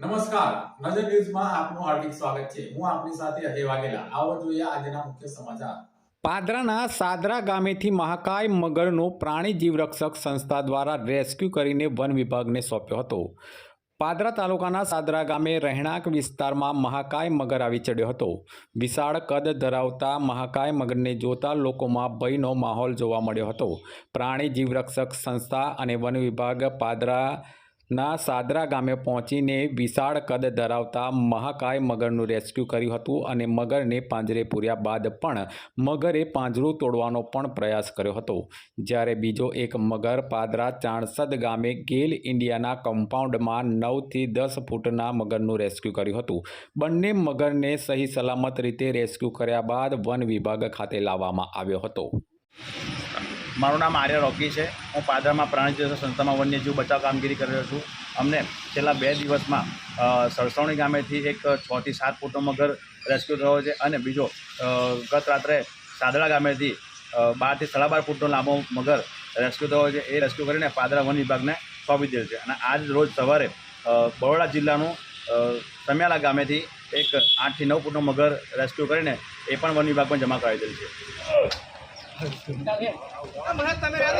નમસ્કાર. નજર ન્યૂઝમાં આપનું હાર્દિક સ્વાગત છે. હું આપની સાથે અજય વાઘેલા. આવો જોઈએ આજના મુખ્ય સમાચાર. પાદરાના સાદરા ગામેથી મહાકાય મગરનો પ્રાણી જીવરક્ષક સંસ્થા દ્વારા રેસ્ક્યુ કરીને વન વિભાગને સોંપ્યો હતો. પાદરા તાલુકાના સાદરા ગામે રહેણાંક વિસ્તારમાં મહાકાય મગર આવી ચડ્યો હતો. વિશાળ કદ ધરાવતા મહાકાય મગરને જોતા લોકોમાં ભયનો માહોલ જોવા મળ્યો હતો. પ્રાણી જીવરક્ષક સંસ્થા અને વન વિભાગ પાદરા ના સાદરા ગામે પહોંચીને વિશાળ કદ ધરાવતા મહાકાય મગરનું રેસ્ક્યુ કર્યું હતું અને મગરને પાંજરે પૂર્યા બાદ પણ મગરે પાંજરું તોડવાનો પણ પ્રયાસ કર્યો હતો. જ્યારે બીજો એક મગર પાદરા ચાણસદ ગામે ગેલ ઇન્ડિયાના કમ્પાઉન્ડમાં નવથી દસ ફૂટના મગરનું રેસ્ક્યુ કર્યું હતું. બંને મગરને સહી સલામત રીતે રેસ્ક્યુ કર્યા બાદ વન વિભાગ ખાતે લાવવામાં આવ્યો હતો. મારું નામ આર્ય રોકી છે. હું પાદરામાં પ્રાણી જીવ સંસ્થામાં વન્યજીવ બચાવ કામગીરી કરી રહ્યો છું. અમને છેલ્લા બે દિવસમાં સરસવણી ગામેથી એક છથી સાત ફૂટનો મગર રેસ્ક્યુ થયો છે અને બીજો ગત રાત્રે સાદડા ગામેથી બારથી સાડા બાર ફૂટનો લાંબો મગર રેસ્ક્યુ થયો છે. એ રેસ્ક્યુ કરીને પાદરા વન વિભાગને સોંપી દીધેલ છે. અને આજ રોજ સવારે બરોડા જિલ્લાનું સમિયાલા ગામેથી એક આઠથી નવ ફૂટનો મગર રેસ્ક્યુ કરીને એ પણ વન વિભાગમાં જમા કરાવી દેલ છે. તમે